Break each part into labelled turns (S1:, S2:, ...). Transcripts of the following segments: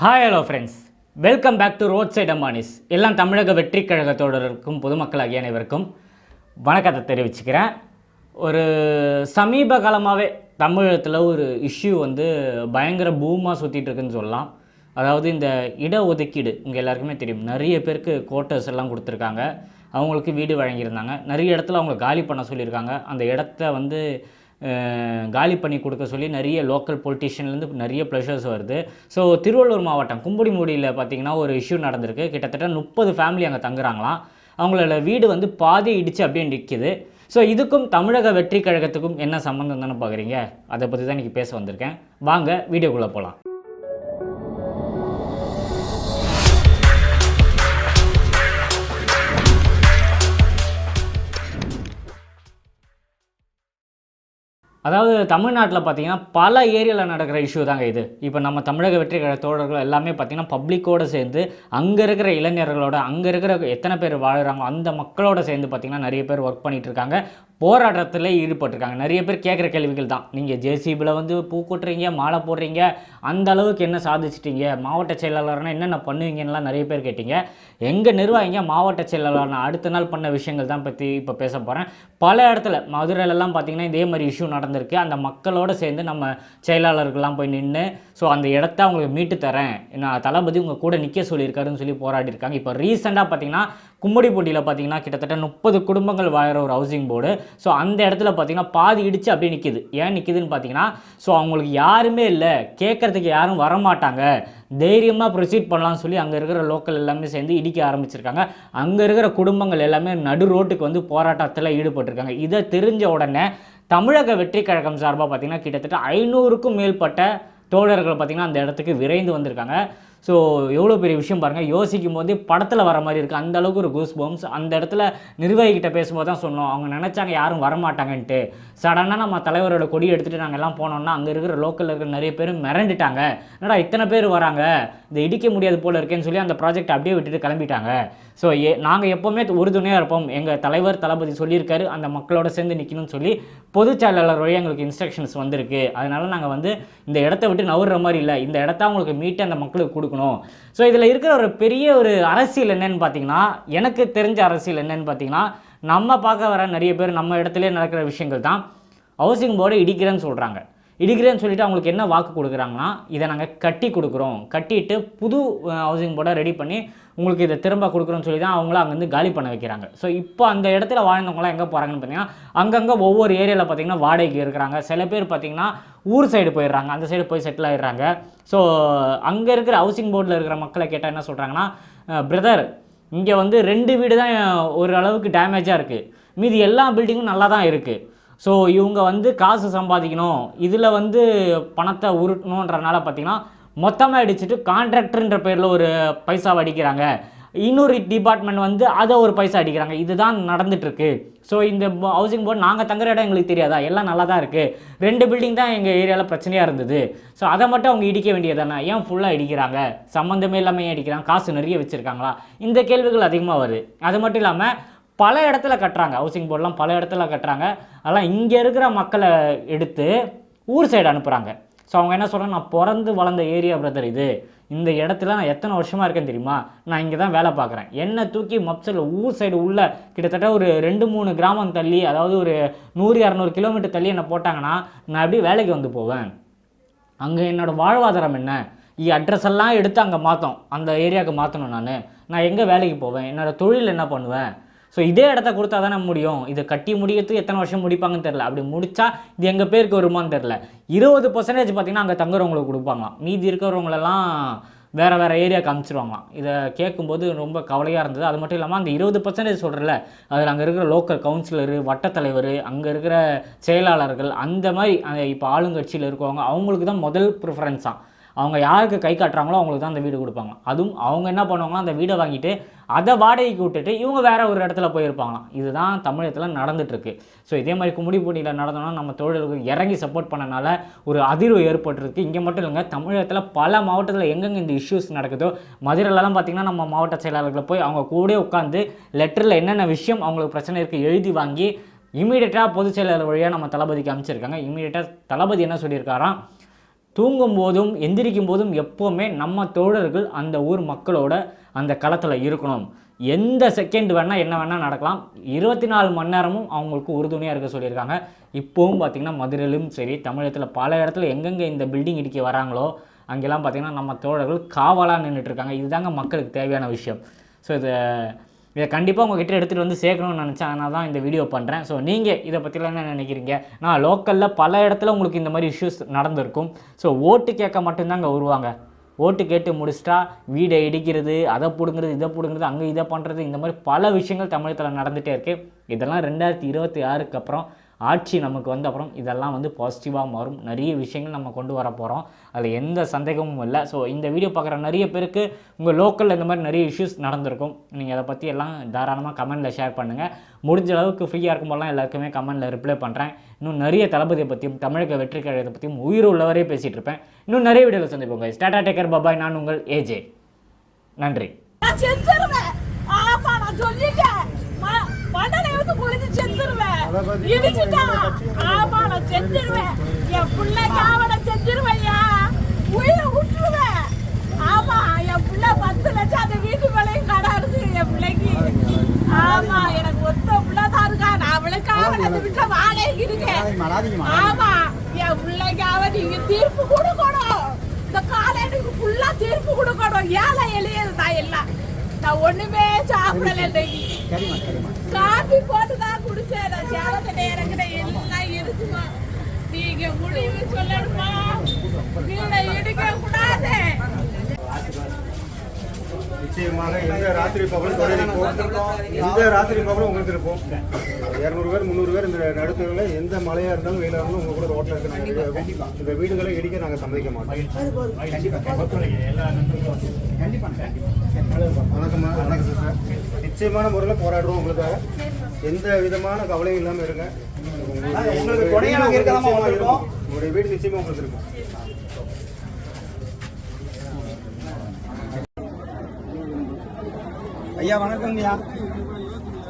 S1: Hi hello friends welcome back to road side Ambanis எல்லாம் தமிழக வெற்றி கழகத்தோடருக்கும் பொதுமக்களாகிய அனைவருக்கும் வணக்கத்தை தெரிவிச்சுக்கிறேன். ஒரு சமீப காலமாகவே தமிழகத்தில் ஒரு இஷ்யூ வந்து பயங்கர பூமாக சுற்றிட்டு இருக்குன்னு சொல்லலாம். அதாவது இந்த இடஒதுக்கீடு உங்கள் எல்லாருக்குமே தெரியும். நிறைய பேருக்கு கோட்டர்ஸ் எல்லாம் கொடுத்துருக்காங்க. அவங்களுக்கு வீடு வழங்கியிருந்தாங்க. நிறைய இடத்துல அவங்க காலி பண்ண சொல்லியிருக்காங்க. அந்த இடத்த வந்து காலி பண்ணி கொடுக்க சொல்லி நிறைய லோக்கல் பொலிட்டிஷியன்லேருந்து நிறைய ப்ரெஷர்ஸ் வருது. ஸோ திருவள்ளூர் மாவட்டம் கும்படிமூடியில் பார்த்தீங்கன்னா ஒரு இஷ்யூ நடந்திருக்கு. கிட்டத்தட்ட முப்பது ஃபேமிலி அங்கே தங்குறாங்களாம். அவங்களோட வீடு வந்து பாதி இடிச்சு அப்படியே நிற்கிது ஸோ இதுக்கும் தமிழக வெற்றி கழகத்துக்கும் என்ன சம்மந்தம் தானே பார்க்குறீங்க அதை பற்றி தான் இன்றைக்கி பேச வந்திருக்கேன். வாங்க வீடியோக்குள்ளே போகலாம் அதாவது தமிழ்நாட்டில் பார்த்தீங்கன்னா பல ஏரியாவில் நடக்கிற இஷ்யூ தாங்க இது. இப்போ நம்ம தமிழக வெற்றி கழக தோழர்கள் எல்லாமே பார்த்தீங்கன்னா பப்ளிக்கோடு சேர்ந்து அங்கே இருக்கிற இளைஞர்களோட அங்கே இருக்கிற எத்தனை பேர் வாழ்கிறாங்க அந்த மக்களோட சேர்ந்து பார்த்திங்கன்னா நிறைய பேர் ஒர்க் பண்ணிகிட்டு இருக்காங்க போராட்டத்தில் ஈடுபட்டிருக்காங்க. நிறைய பேர் கேட்குற கேள்விகள் தான். நீங்கள் ஜேசிபியில் வந்து பூ கொட்டுறீங்க மாலை போடுறீங்க அந்த அளவுக்கு என்ன சாதிச்சிட்டீங்க மாவட்ட செயலாளர்னா என்னென்ன பண்ணுவீங்கன்னுலாம் நிறைய பேர் கேட்டீங்க. எங்கள் நிர்வாகிங்க மாவட்ட செயலாளர்னா அடுத்த நாள் பண்ண விஷயங்கள் தான் பற்றி இப்போ பேச போகிறேன் பல இடத்துல மதுரையிலலாம் பார்த்தீங்கன்னா இதே மாதிரி இஷ்யூ நடந்து நடந்திருக்கு. அந்த மக்களோட சேர்ந்து நம்ம செயலாளர்கள்லாம் போய் நின்று ஸோ அந்த இடத்த அவங்களுக்கு மீட்டு தரேன். நான் தளபதி உங்கள் கூட நிற்க சொல்லியிருக்காருன்னு சொல்லி போராடி இருக்காங்க இப்போ ரீசெண்டாக பார்த்தீங்கன்னா கும்மிடிப்பூட்டியில் பார்த்தீங்கன்னா கிட்டத்தட்ட முப்பது குடும்பங்கள் வாழ்கிற ஒரு ஹவுசிங் போர்டு ஸோ அந்த இடத்துல பார்த்தீங்கன்னா பாதி இடிச்சு அப்படியே நிற்கிது ஏன் நிற்கிதுன்னு பார்த்தீங்கன்னா ஸோ அவங்களுக்கு யாருமே இல்லை. கேட்கறதுக்கு யாரும் வரமாட்டாங்க. தைரியமாக ப்ரொசீட் பண்ணலாம்னு சொல்லி அங்கே இருக்கிற லோக்கல் எல்லாமே சேர்ந்து இடிக்க ஆரம்பிச்சிருக்காங்க. அங்கே இருக்கிற குடும்பங்கள் எல்லாமே நடு ரோட்டுக்கு வந்து போராட்டத்தில் ஈடுபட்டிருக்காங்க. இதை தெரிஞ்ச உடனே தமிழக வெற்றி கழகம் சார்பாக பார்த்தீங்கன்னா கிட்டத்தட்ட ஐநூறுக்கும் மேற்பட்ட தோழர்கள் பார்த்தீங்கன்னா அந்த இடத்துக்கு விரைந்து வந்திருக்காங்க. ஸோ எவ்வளோ பெரிய விஷயம் பாருங்கள் யோசிக்கும் போது படத்தில் வர மாதிரி இருக்குது அந்த அளவுக்கு ஒரு கூஸ் பம்ஸ் அந்த இடத்துல நிர்வாகிகிட்ட பேசும்போது தான் சொன்னோம். அவங்க நினச்சாங்க யாரும் வரமாட்டாங்கன்ட்டு. சடனாக நம்ம தலைவரோட கொடி எடுத்துகிட்டு நாங்கள் எல்லாம் போனோம்னா அங்கே இருக்கிற லோக்கலில் இருக்கிற நிறைய பேர் மிரண்டுட்டாங்க. என்னடா இத்தனை பேர் வராங்க? இதை இடிக்க முடியாது போல் இருக்கேன்னு சொல்லி அந்த ப்ராஜெக்ட் அப்படியே விட்டுட்டு கிளம்பிட்டாங்க. ஸோ ஏ நாங்கள் எப்போவுமே உறுதுணையாக இருப்போம். எங்கள் தலைவர் தளபதி சொல்லியிருக்காரு. அந்த மக்களோட சேர்ந்து நிற்கணும்னு சொல்லி பொதுச் செயலாளர் வழியாக எங்களுக்கு இன்ஸ்ட்ரக்ஷன்ஸ் வந்திருக்கு. அதனால் நாங்கள் வந்து இந்த இடத்த விட்டு நவுற மாதிரி இல்லை. இந்த இடத்த அவங்களுக்கு மீட்டு அந்த மக்களுக்கு கொடுக்கணும். ஸோ இதில் இருக்கிற ஒரு பெரிய ஒரு அரசியல் என்னன்னு பார்த்தீங்கன்னா எனக்கு தெரிஞ்ச அரசியல் என்னன்னு பார்த்தீங்கன்னா நம்ம பார்க்க வர நிறைய பேர் நம்ம இடத்துல நடக்கிற விஷயங்கள் தான். ஹவுசிங் போர்டை இடிக்கிறேன்னு சொல்கிறாங்க இடிக்கிறேன்னு சொல்லிட்டு அவங்களுக்கு என்ன வாக்கு கொடுக்குறாங்கன்னா இதை நாங்கள் கட்டி கொடுக்குறோம். கட்டிட்டு புது ஹவுசிங் போர்டை ரெடி பண்ணி உங்களுக்கு இதை திரும்ப கொடுக்குறோன்னு சொல்லி தான் அவங்கள அங்கேருந்து காலி பண்ண வைக்கிறாங்க. ஸோ இப்போ அந்த இடத்துல வாழ்ந்தவங்களாம் எங்கே போகிறாங்கன்னு பார்த்தீங்கன்னா அங்கங்கே ஒவ்வொரு ஏரியாவில் பார்த்தீங்கன்னா வாடகைக்கு இருக்கிறாங்க. சில பேர் பார்த்தீங்கன்னா ஊர் சைடு போயிடுறாங்க. அந்த சைடு போய் செட்டில் ஆயிடுறாங்க. ஸோ அங்கே இருக்கிற ஹவுசிங் போர்டில் இருக்கிற மக்களை கேட்டால் என்ன சொல்கிறாங்கன்னா பிரதர் இங்கே வந்து ரெண்டு வீடு தான் ஒரு அளவுக்கு டேமேஜாக இருக்குது மீதி எல்லா பில்டிங்கும் நல்லா தான் இருக்குது ஸோ இவங்க வந்து காசு சம்பாதிக்கணும். இதில் வந்து பணத்தை உருட்டணுன்றனால பார்த்தீங்கன்னா மொத்தமாக அடிச்சுட்டு கான்ட்ராக்டர்ன்ற பேரில் ஒரு பைசாவை அடிக்கிறாங்க இன்னொரு டிபார்ட்மெண்ட் வந்து அதை ஒரு பைசா அடிக்கிறாங்க. இதுதான் நடந்துட்டுருக்கு. ஸோ இந்த ஹவுசிங் போர்டு நாங்கள் தங்குற இடம் எங்களுக்கு தெரியாதா? எல்லாம் நல்லா தான் இருக்குது ரெண்டு பில்டிங் தான் எங்கள் ஏரியாவில் பிரச்சனையாக இருந்தது. ஸோ அதை மட்டும் அவங்க இடிக்க வேண்டியதானே ஏன் ஃபுல்லாக இடிக்கிறாங்க? சம்மந்தமே இல்லாமல் ஏன் அடிக்கிறாங்க காசு நிறைய வச்சுருக்காங்களா? இந்த கேள்விகள் அதிகமாக வருது. அது மட்டும் இல்லாமல் பல இடத்துல கட்டுறாங்க. ஹவுசிங் போர்டெலாம் பல இடத்துல கட்டுறாங்க. அதெல்லாம் இங்கே இருக்கிற மக்களை எடுத்து ஊர் சைடு அனுப்புகிறாங்க ஸோ அவங்க என்ன சொல்கிறாங்க நான் பிறந்து வளர்ந்த ஏரியா பிரதர் இது. இந்த இடத்துல நான் எத்தனை வருஷமாக இருக்கேன்னு தெரியுமா? நான் இங்கே தான் வேலை பார்க்குறேன். என்னை தூக்கி மப்சல் ஊர் சைடு உள்ள கிட்டத்தட்ட ஒரு ரெண்டு மூணு கிராமம் தள்ளி அதாவது ஒரு நூறு இரநூறு கிலோமீட்டர் தள்ளி என்னை போட்டாங்கன்னா நான் எப்படி வேலைக்கு வந்து போவேன்? அங்கே என்னோடய வாழ்வாதாரம் என்ன? இ அட்ரஸ் எல்லாம் எடுத்து அங்கே மாற்றோம் அந்த ஏரியாவுக்கு மாற்றணும் நான். நான் எங்கே வேலைக்கு போவேன்? என்னோடய தொழில் என்ன பண்ணுவேன்? ஸோ இதே இடத்த கொடுத்தா தானே முடியும். இதை கட்டி முடிக்கிறதுக்கு எத்தனை வருஷம் முடிப்பாங்கன்னு தெரில அப்படி முடித்தா இது எங்கள் பேருக்கு வருமான்னு தெரில இருபது பர்சன்டேஜ் பார்த்தீங்கன்னா அங்கே தங்குறவங்களுக்கு கொடுப்பாங்களாம். மீதி இருக்கிறவங்களெல்லாம் வேறு வேறு ஏரியாவுக்கு அனுப்பிச்சிருவாங்களாம். இதை கேட்கும்போது ரொம்ப கவலையாக இருந்தது. அது மட்டும் இல்லாமல் அந்த இருபது பர்சன்டேஜ் சொல்கிறல அதில் அங்கே இருக்கிற லோக்கல் கவுன்சிலரு வட்டத்தலைவர் அங்கே இருக்கிற செயலாளர்கள் அந்த மாதிரி இப்போ ஆளுங்கட்சியில் இருக்கவங்க அவங்களுக்கு தான் முதல் ப்ரிஃபரன்ஸாக அவங்க யாருக்கு கை காட்டுறாங்களோ அவங்களுக்கு தான் அந்த வீடு கொடுப்பாங்க. அதுவும் அவங்க என்ன பண்ணுவாங்கன்னா அந்த வீடை வாங்கிட்டு அதை வாடகைக்கு விட்டுட்டு இவங்க வேற ஒரு இடத்துல போயிருப்பாங்களாம். இதுதான் தமிழகத்தில் நடந்துட்டுருக்கு. ஸோ இதே மாதிரி கும்முடி போட்டியில் நடந்தோம்னா நம்ம தொழில்களுக்கு இறங்கி சப்போர்ட் பண்ணனால ஒரு அதிர்வு ஏற்பட்டிருக்கு. இங்கே மட்டும் இல்லைங்க தமிழகத்தில் பல மாவட்டத்தில் எங்கெங்கே இந்த இஷ்யூஸ் நடக்குதோ மதுரையிலலாம் பார்த்திங்கன்னா நம்ம மாவட்ட செயலாளர்களை போய் அவங்க கூட உட்காந்து லெட்டரில் என்னென்ன விஷயம் அவங்களுக்கு பிரச்சனை இருக்குது எழுதி வாங்கி இமீடியட்டாக பொதுச் செயலாளர் வழியாக நம்ம தளபதிக்கு அமைச்சிருக்காங்க. இமீடியட்டாக தளபதி என்ன சொல்லியிருக்காராம்? தூங்கும் போதும் எந்திரிக்கும் போதும் எப்போவுமே நம்ம தோழர்கள் அந்த ஊர் மக்களோட அந்த களத்தில் இருக்கணும். எந்த செகண்ட் வேணால் என்ன வேணால் நடக்கலாம். இருபத்தி நாலு மணி நேரமும் அவங்களுக்கு உறுதுணையாக இருக்க சொல்லியிருக்காங்க. இப்போவும் பார்த்திங்கன்னா மதுரையிலும் சரி தமிழகத்தில் பல இடத்துல எங்கெங்கே இந்த பில்டிங் இடிக்க வராங்களோ அங்கெல்லாம் பார்த்திங்கன்னா நம்ம தோழர்கள் காவலாக நின்றுட்டுருக்காங்க இதுதாங்க மக்களுக்கு தேவையான விஷயம். ஸோ இதை இதை கண்டிப்பாக உங்ககிட்ட எடுத்துகிட்டு வந்து சேர்க்கணும்னு நினச்சேன். ஆனால் தான் இந்த வீடியோ பண்ணுறேன் ஸோ நீங்கள் இதை பற்றிலாம் என்ன நினைக்கிறீங்க? நான் லோக்கலில் பல இடத்துல உங்களுக்கு இந்த மாதிரி இஷ்யூஸ் நடந்திருக்கும். ஸோ ஓட்டு கேட்க மட்டும்தாங்க வருவாங்க. ஓட்டு கேட்டு முடிச்சிட்டா வீடை இடிக்கிறது அதை பிடுங்குறது இதை பிடுங்கிறது அங்கே இதை பண்ணுறது இந்த மாதிரி பல விஷயங்கள் தமிழகத்தில் நடந்துகிட்டே இருக்குது இதெல்லாம் ரெண்டாயிரத்தி இருபத்தி ஆறுக்கு அப்புறம் ஆட்சி நமக்கு வந்த அப்புறம் இதெல்லாம் வந்து பாசிட்டிவாக மாறும். நிறைய விஷயங்கள் நம்ம கொண்டு வர போகிறோம் அதில் எந்த சந்தேகமும் இல்லை. ஸோ இந்த வீடியோ பார்க்குற நிறைய பேருக்கு உங்கள் லோக்கலில் இந்த மாதிரி நிறைய இஷ்யூஸ் நடந்திருக்கும். நீங்கள் அதை பற்றி எல்லாம் தாராளமாக கமெண்ட்டில் ஷேர் பண்ணுங்கள் முடிஞ்ச அளவுக்கு ஃப்ரீயாக இருக்கும்போதெல்லாம் எல்லாருக்குமே கமெண்ட்டில் ரிப்ளை பண்ணுறேன் இன்னும் நிறைய தளபதியை பற்றியும் தமிழக வெற்றி கழகத்தை பற்றியும் உயிர் உள்ளவரே பேசிகிட்டு இருப்பேன். இன்னும் நிறைய வீடியோவில் சந்திப்போங்க ஸ்டாட்டா டேக்கர் பபாய் நான் உங்கள் ஏஜே நன்றி.
S2: நான் ஆமா நான் சொல்லிட்டேன். ம- மண்டலை வந்து குளிச்சு செத்துருவேன் இடிச்சுட்டா ஆமா நான் செத்துருவேன். என் பிள்ளைக்கு அவனை செத்துருவையா உயிரை விட்டுருவேன் ஆமா என் பிள்ளை பத்து லட்சம் அந்த வீட்டு மேலையும் கடை இருக்கு என் பிள்ளைக்கு. ஆமா எனக்கு ஒத்த பிள்ளை தான் இருக்கா. நான் அவளுக்காக அந்த வீட்டுல வாடகை இருக்கேன். ஆமா என் பிள்ளைக்காக நீங்க தீர்ப்பு கொடுக்கணும். இந்த காலையில ஃபுல்லா தீர்ப்பு கொடுக்கணும். ஏழை எளிய நான் எல்லாம். நான் ஒண்ணுமே சாப்பிடல காபி போட்டு தான் குடிச்சேன். நான் சேலத்துல இறங்குறேன் எல்லாம் இருக்குமா? நீங்க முடிவு சொல்லணுமா? வீடை இடிக்க கூடாது
S3: நிச்சயமாக எந்த ராத்திரி பகலும் தொடர் இருப்போம் எந்த ராத்திரி பகலும் உங்களுக்கு இருப்போம் இரநூறு பேர் முந்நூறு பேர் இந்த நடுத்தரில் எந்த மழையா இருந்தாலும் வெயிலாக இருந்தாலும் உங்க கூட ரோட்டில் இருக்க நாங்கள் இருக்கோம். இந்த வீடுகளை இடிக்க நாங்கள் சம்மதிக்க மாட்டோம். வணக்கம்மா வணக்கம் சிஸ்டர் நிச்சயமான முறையில் போராடுறோம் உங்களுக்காக. எந்த விதமான கவலையும் இல்லாமல் இருங்க. உங்களுக்கு வீடு நிச்சயமா உங்களுக்கு இருக்கும்.
S4: ஐயா வணக்கங்கய்யா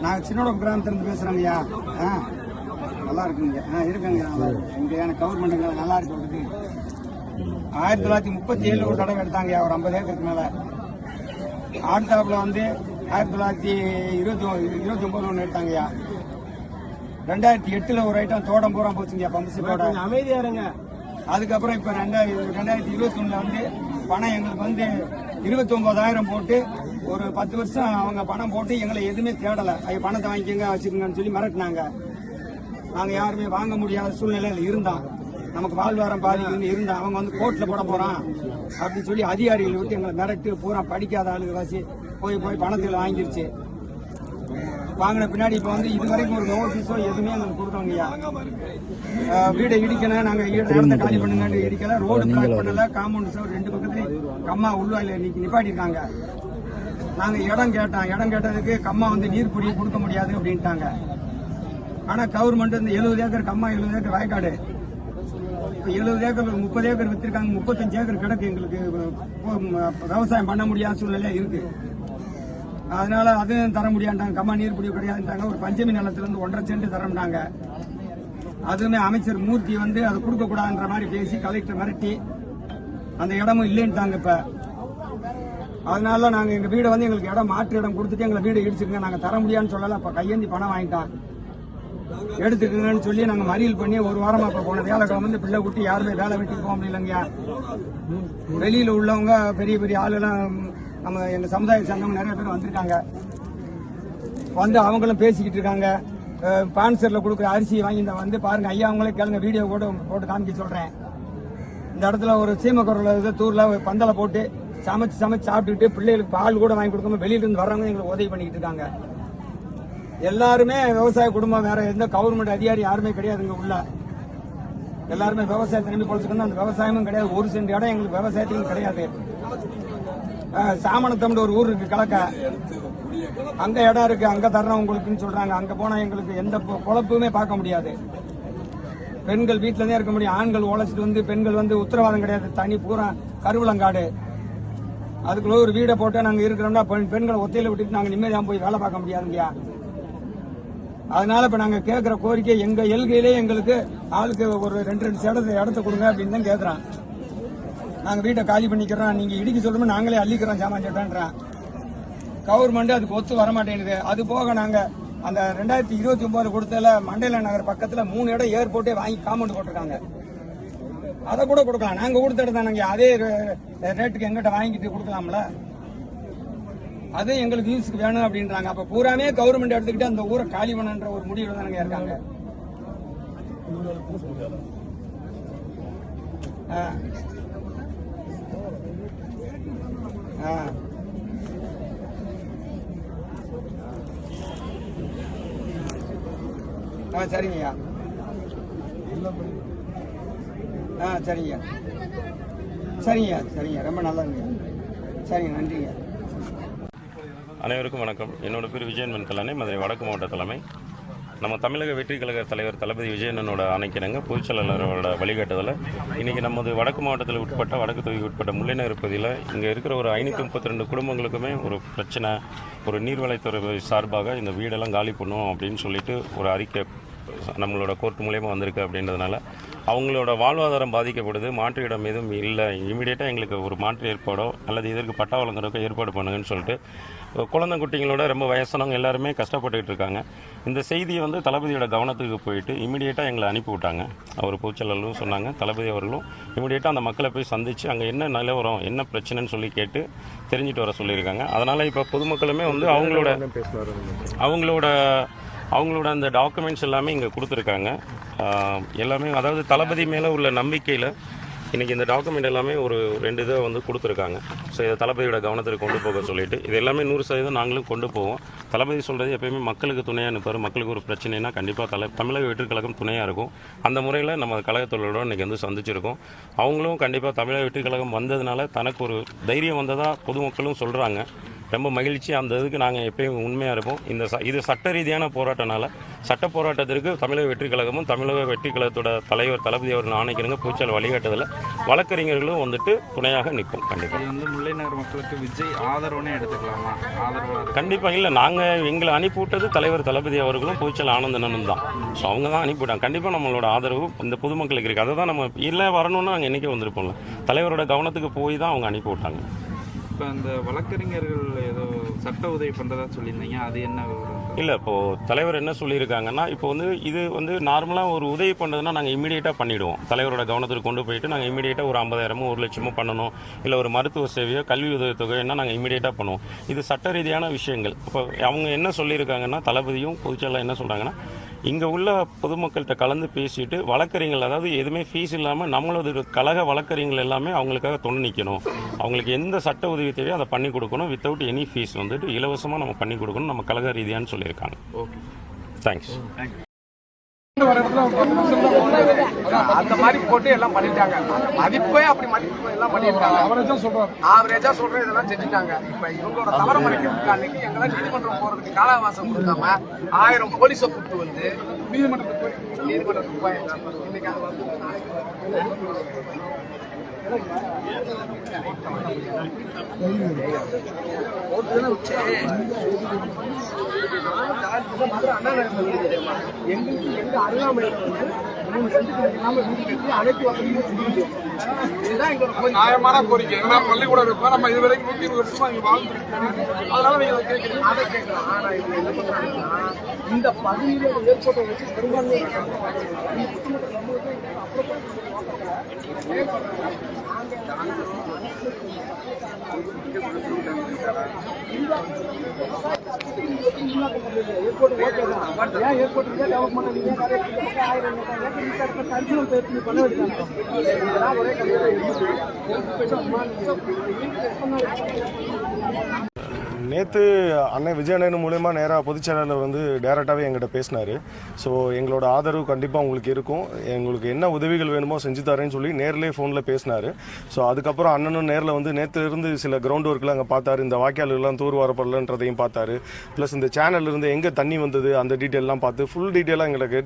S4: நான் சின்னோட கிராமத்துலேருந்து ஐயா. ஆ நல்லா இருக்குங்க. ஆ இருக்குங்க நல்லா இருக்கு. இங்கே எனக்கு கவர்மெண்ட்டுங்க நல்லா இருக்கு ஆயிரத்தி தொள்ளாயிரத்தி முப்பத்தி ஏழில் ஒரு தடவை எடுத்தாங்க ஐயா ஒரு ஐம்பது ஏக்கருக்கு மேலே. ஆட்தாப்பில் வந்து ஆயிரத்தி தொள்ளாயிரத்தி இருபத்தி இருபத்தி ஒம்பது ஒன்று எடுத்தாங்கய்யா ரெண்டாயிரத்தி எட்டில் ஒரு ஐட்டம் தோட்டம் பூரா போச்சுங்கய்யா பம்பு செட்டோட
S3: அமைதியா இருங்க.
S4: அதுக்கப்புறம் இப்போ ரெண்டாயிரத்தி ரெண்டாயிரத்தி இருபத்தி வந்து பணம் எங்களுக்கு வந்து இருபத்தி ஒன்பதாயிரம் போட்டு ஒரு பத்து வருஷம் அவங்க பணம் போட்டு எங்களை எதுவுமே தேடலை. ஐயா பணத்தை வாங்கிக்கோங்க வச்சுக்கோங்கன்னு சொல்லி மிரட்டினாங்க. நாங்கள் யாருமே வாங்க முடியாத சூழ்நிலையில் இருந்தோம். நமக்கு வாழ்வாரம் பாதிக்குன்னு இருந்தோம். அவங்க வந்து கோர்ட்டில் போட போகிறான் அப்படின்னு சொல்லி அதிகாரிகள் விட்டு எங்களை மிரட்டு பூரா படிக்காத ஆளுங்க வாசி போய் போய் பணத்தில் வாங்கிருச்சு. வாங்கின பின்னாடி இப்போ வந்து இது வரைக்கும் ஒரு நோட்டீஸோ எதுவுமே எங்களுக்கு கொடுக்கலங்கய்யா வீடை இடிக்கணும் நாங்க ஈ- இடத்த காலி பண்ணுங்க இடிக்கல. ரோடு பிளாக் பண்ணல காம்பவுண்ட் சவர் ரெண்டு பக்கத்துலயும் உள்வாயில இன்னைக்கு நிப்பாட்டிருக்காங்க. நாங்க இடம் கேட்டோம். இடம் கேட்டதுக்கு கம்மா வந்து நீர் பிடி கொடுக்க முடியாது அப்படின்ட்டாங்க. ஆனா கவர்மெண்ட் இந்த எழுபது ஏக்கர் கம்மா எழுபது ஏக்கர் வயக்காடு. இப்போ எழுபது ஏக்கர் முப்பது ஏக்கர் வித்திருக்காங்க. முப்பத்தஞ்சு ஏக்கர் கிடக்கு எங்களுக்கு. இப்போ விவசாயம் பண்ண முடியாத சூழ்நிலையா இருக்கு. அதனால அதுவும் தர முடியாண்டாங்க. கம்மா நீர் பிடிவு கிடையாதுன்றாங்க ஒரு பஞ்சமி நிலத்துல இருந்து ஒன்றரை சென்ட் தரம்னாங்க. அதுவுமே அமைச்சர் மூர்த்தி வந்து அதை கொடுக்க கூடாதுன்ற மாதிரி பேசி கலெக்டர் மிரட்டி அந்த இடமும் இல்லைன்ட்டாங்க இப்போ. அதனால நாங்க எங்க வீடை வந்து எங்களுக்கு இடம் மாற்று இடம் கொடுத்துட்டு எங்களை வீடு இடிச்சிருங்க. நாங்க தர முடியாதுன்னு சொல்லல. அப்ப கையேந்தி பணம் வாங்கிட்டான் எடுத்துக்கங்கன்னு சொல்லி நாங்க மறியல் பண்ணி ஒரு வாரமாக இப்போ போன வேலைக்கிழமை வந்து பிள்ளை குட்டி யாருமே வேலை வெட்டிட்டு போக முடியலங்கய்யா வெளியில உள்ளவங்க பெரிய பெரிய ஆளுலாம் நம்ம எங்க சமுதாயம் சேர்ந்தவங்க நிறைய பேர் வந்திருக்காங்க. வந்து அவங்களும் பேசிக்கிட்டு இருக்காங்க. பான்சர்ல கொடுக்குற அரிசியை வாங்கி இந்த வந்து பாருங்க. ஐயா அவங்களே கேளுங்க. வீடியோ கூட போட்டு காமிக்க சொல்றேன். இந்த இடத்துல ஒரு சீமக்குரல் இது தூர்ல பந்தலை போட்டு சமைச்சு சமைச்சு சாப்பிட்டுட்டு பிள்ளைகளுக்கு பால் கூட வாங்கி கொடுக்காம வெளியில இருந்து வர்றவங்க எங்களுக்கு உதவி பண்ணிக்கிட்டு இருக்காங்க. எல்லாருமே விவசாய குடும்பம் வேற எந்த கவர்மெண்ட் அதிகாரி யாருமே கிடையாதுங்க உள்ள. எல்லாருமே விவசாயத்தை நம்பி பொழைச்சிக்கணும் அந்த விவசாயமும் கிடையாது. ஒரு சென்ட் இடம் எங்களுக்கு விவசாயத்துக்கும் கிடையாது. சாமணத்தம்னு ஒரு ஊர் இருக்கு கலக்க. அங்க இடம் இருக்கு அங்க தர்றோம் உங்களுக்குன்னு சொல்றாங்க. அங்க போனா எங்களுக்கு எந்த பொ- பொழப்புமே பார்க்க முடியாது. பெண்கள் வீட்டுல இருந்தே இருக்க முடியும். ஆண்கள் உழைச்சிட்டு வந்து பெண்கள் வந்து உத்தரவாதம் கிடையாது. தனி பூரா கருவலங்காடு அதுக்குள்ள ஒரு வீடை போட்டு நாங்க இருக்கிறோம்னா பெண்- பெண்களை ஒத்தையில விட்டுட்டு நாங்க நிம்மதியா போய் வேலை பார்க்க முடியாதுங்கய்யா. அதனால இப்ப நாங்க கேட்கிற கோரிக்கை எங்க எல்கையிலே எங்களுக்கு ஆளுக்கு ஒரு ரெண்டு ரெண்டு இடத்த இடத்த கொடுங்க அப்படின்னு தான் கேட்குறான் நாங்க வீட்டை காலி பண்ணிக்கிறோம் நீங்க இடிக்க சொல்லுமே நாங்களே அள்ளிக்கிறோம் சாமான் சட்டான்றான் கவர்மெண்ட் அதுக்கு ஒத்து வர மாட்டேங்குது. அது போக நாங்க அந்த ரெண்டாயிரத்தி இருபத்தி ஒன்பதுல கொடுத்தல மண்டல நகர் பக்கத்துல மூணு இடம் ஏர்போர்ட்டே வாங்கி காம்பவுண்ட் போட்டிருக்காங்க. அதை கூட கொடுக்கலாம். நாங்க கொடுத்த இடத்தானங்க அதே ரே- ரேட்டுக்கு எங்கிட்ட வாங்கிட்டு கொடுக்கலாம்ல? அது எங்களுக்கு யூஸுக்கு வேணும் அப்படின்றாங்க. அப்ப பூராமே கவர்மெண்ட் எடுத்துக்கிட்டு அந்த ஊரை காலி பண்ணன்ற ஒரு முடிவுல தானங்க இருக்காங்க. ஆ. ஆ. ஆ சரிங்கய்யா. ஆ சரிங்க. சரிங்க சரிங்க. ரொம்ப நல்லதுங்க. சரிங்க நன்றிங்க.
S5: அனைவருக்கும் வணக்கம். என்னோட பேர் விஜயன் வெண்கலானே மதுரை வடக்கு மாவட்ட தலைமை. நம்ம தமிழக வெற்றி கழக தலைவர் தளபதி விஜயனனோட அணைக்கிறங்க பொதுச்செயலாளரோட செயலாளரோட இன்றைக்கி நமது வடக்கு மாவட்டத்தில் உட்பட்ட வடக்கு தொகுதி உட்பட்ட முல்லைநகர் பகுதியில் இங்கே இருக்கிற ஒரு ஐநூற்றி முப்பத்தி ரெண்டு குடும்பங்களுக்குமே ஒரு பிரச்சனை ஒரு நீர்வளத்துறை சார்பாக இந்த வீடெல்லாம் காலி பண்ணுவோம் அப்படின்னு சொல்லிட்டு ஒரு அறிக்கை நம்மளோட கோர்ட் மூலியமாக வந்திருக்கு அப்படின்றதுனால அவங்களோட வாழ்வாதாரம் பாதிக்கப்படுது. மாற்று இடம் எதுவும் இல்லை. இமீடியட்டாக எங்களுக்கு ஒரு மாற்று ஏற்பாடோ அல்லது இதற்கு பட்டா வழங்குறதுக்கோ ஏற்பாடு பண்ணுங்கன்னு சொல்லிட்டு குழந்தை குட்டிங்களோட ரொம்ப வயசானவங்க எல்லாருமே கஷ்டப்பட்டுக்கிட்டு இருக்காங்க. இந்த செய்தியை வந்து தளபதியோட கவனத்துக்கு போயிட்டு இமீடியட்டாக எங்களை அனுப்பி விட்டாங்க. அவர் பூச்சலலும் சொன்னாங்க. தளபதி அவர்களும் இமீடியட்டாக அந்த மக்களை போய் சந்தித்து அங்கே என்ன நிலவரம் என்ன பிரச்சனைன்னு சொல்லி கேட்டு தெரிஞ்சுட்டு வர சொல்லியிருக்காங்க. அதனால் இப்போ பொதுமக்களுமே வந்து அவங்களோட அவங்களோட அவங்களோட அந்த டாக்குமெண்ட்ஸ் எல்லாமே இங்கே கொடுத்துருக்காங்க. எல்லாமே அதாவது தளபதி மேலே உள்ள நம்பிக்கையில் இன்றைக்கி இந்த டாக்குமெண்ட் எல்லாமே ஒரு ரெண்டு இதை வந்து கொடுத்துருக்காங்க. ஸோ இதை தளபதியோட கவனத்துக்கு கொண்டு போக சொல்லிட்டு இது எல்லாமே நூறு சதவீதம் நாங்களும் கொண்டு போவோம். தளபதி சொல்கிறது எப்பயுமே மக்களுக்கு துணையாக நிற்பார் மக்களுக்கு ஒரு பிரச்சனைனா கண்டிப்பாக தலை தமிழக வெற்றுக்கழகம் துணையாக இருக்கும். அந்த முறையில் நம்ம கழகத்தொழிலோட இன்றைக்கி வந்து சந்திச்சிருக்கோம். அவங்களும் கண்டிப்பாக தமிழக வெற்றுக்கழகம் வந்ததுனால தனக்கு ஒரு தைரியம் வந்ததாக பொதுமக்களும் சொல்கிறாங்க ரொம்ப மகிழ்ச்சி. அந்த இதுக்கு நாங்கள் எப்பயும் உண்மையாக இருப்போம். இந்த ச இது சட்ட ரீதியான போராட்டனால சட்ட போராட்டத்திற்கு தமிழக வெற்றி கழகமும் தமிழக வெற்றி கழகத்தோட தலைவர் தளபதி அவர்கள் ஆணைக்கிறங்க பூச்சால் வழிகாட்டுதல் வழக்கறிஞர்களும் வந்துட்டு துணையாக நிற்கும் கண்டிப்பாக
S6: வந்து முல்லை நகர் மக்களுக்கு விஜய் ஆதரவுனே எடுத்துக்கலாமா? ஆதரவா
S5: கண்டிப்பாக இல்லை. நாங்கள் எங்களை அனுப்பிவிட்டது தலைவர் தளபதி அவர்களும் பூச்சல் ஆனந்தனனும் தான். ஸோ அவங்க தான் அனுப்பிவிட்டாங்க. கண்டிப்பாக நம்மளோட ஆதரவு இந்த பொதுமக்களுக்கு இருக்குது அதை தான் நம்ம இல்லை வரணும்னு நாங்கள் இன்றைக்கி வந்திருப்போம்ல. தலைவரோட கவனத்துக்கு போய் தான் அவங்க அனுப்பி விட்டாங்க
S6: இப்போ அந்த வழக்கறிஞர்கள் ஏதோ சட்ட உதவி பண்ணுறதா சொல்லியிருந்தீங்க. அது என்ன
S5: இல்லை இப்போது தலைவர் என்ன சொல்லியிருக்காங்கன்னா இப்போ வந்து இது வந்து நார்மலாக ஒரு உதவி பண்ணுறதுனா நாங்கள் இமீடியட்டாக பண்ணிவிடுவோம் தலைவரோட கவனத்துக்கு கொண்டு போயிட்டு நாங்கள் இமீடியட்டாக ஒரு ஐம்பதாயிரமோ ஒரு லட்சமோ பண்ணணும். இல்லை ஒரு மருத்துவ சேவையோ கல்வி உதவித்தொகைன்னா நாங்கள் இமீடியட்டாக பண்ணுவோம். இது சட்ட ரீதியான விஷயங்கள். இப்போ அவங்க என்ன சொல்லியிருக்காங்கன்னா தளபதியும் பொதுச்செயலாளர் என்ன சொல்கிறாங்கன்னா இங்கே உள்ள பொதுமக்கள்கிட்ட கலந்து பேசிட்டு வழக்கறிஞர்கள் அதாவது எதுவுமே ஃபீஸ் இல்லாமல் நம்மளோட கழக வழக்கறிஞர்கள் எல்லாமே அவங்களுக்காக துணை நிற்கணும் அவங்களுக்கு எந்த சட்ட உதவி தேவையோ அதை பண்ணி கொடுக்கணும். வித்தவுட் எனி ஃபீஸ் வந்துட்டு இலவசமாக நம்ம பண்ணி கொடுக்கணும். நம்ம கழக ரீதியான்னு சொல்லியிருக்காங்க.
S6: ஓகே
S5: தேங்க்ஸ்
S7: அந்த மாதிரி போட்டு எல்லாம் பண்ணிட்டாங்க. மதிப்பே அப்படி மதிப்பு எல்லாம் பண்ணிட்டாங்க அவரேஜா சொல்றோம் ஆவரேஜா சொல்றோம் இதெல்லாம் செஞ்சுட்டாங்க. இப்ப இவங்களோட தவற மறைக்கிறதுக்கு அன்னைக்கு எங்கெல்லாம் நீதிமன்றம் போறதுக்கு காலாவாசம் கொடுக்காம ஆயிரம் போலீஸை கூப்பிட்டு வந்து நீதிமன்றத்துக்கு போய் நீதிமன்றத்துக்கு போய் இன்னைக்கு அது வந்து எங்களுக்கு எங்க அருகாமையில் மூணு சென்ட்டுக்கு வீடு கட்டி அனைத்து வசதியும் செஞ்சு இதுதான் எங்களோட.
S8: நியாயமான கோரிக்கை. ஏன்னா பள்ளிக்கூடம் இருக்கும் நம்ம இது வரைக்கும் நூத்தி இருபது வருஷமா இங்க வாழ்ந்துருக்கோம். அதனால நீங்க அதை கேட்கறீங்க.
S7: அதை கேட்கலாம் ஆனா இவங்க என்ன பண்றாங்கன்னா இந்த பகுதியில ஏற்பட்ட வச்சு பெரும்பான்மை கன்சூல் பேசி பண்ண வேண்டியது
S9: நேற்று அண்ணன் விஜயண்ணன் மூலயமா நேராக பொதுச்செயலாளர் வந்து டேரெக்டாகவே எங்கிட்ட பேசினார். ஸோ எங்களோட ஆதரவு கண்டிப்பாக உங்களுக்கு இருக்கும். எங்களுக்கு என்ன உதவிகள் வேணுமோ செஞ்சு தரேன்னு சொல்லி நேர்லேயே ஃபோனில் பேசினார். ஸோ அதுக்கப்புறம் அண்ணனும் நேரில் வந்து நேற்றுலேருந்து சில கிரவுண்ட் ஒர்க்கில் அங்கே பார்த்தாரு. இந்த வாய்க்காலெல்லாம் தூர் வரப்படலன்றதையும் பார்த்தாரு. ப்ளஸ் இந்த சேனல்லேருந்து எங்கே தண்ணி வந்தது அந்த டீட்டெயிலெலாம் பார்த்து ஃபுல் டீட்டெயிலாக எங்களுக்கு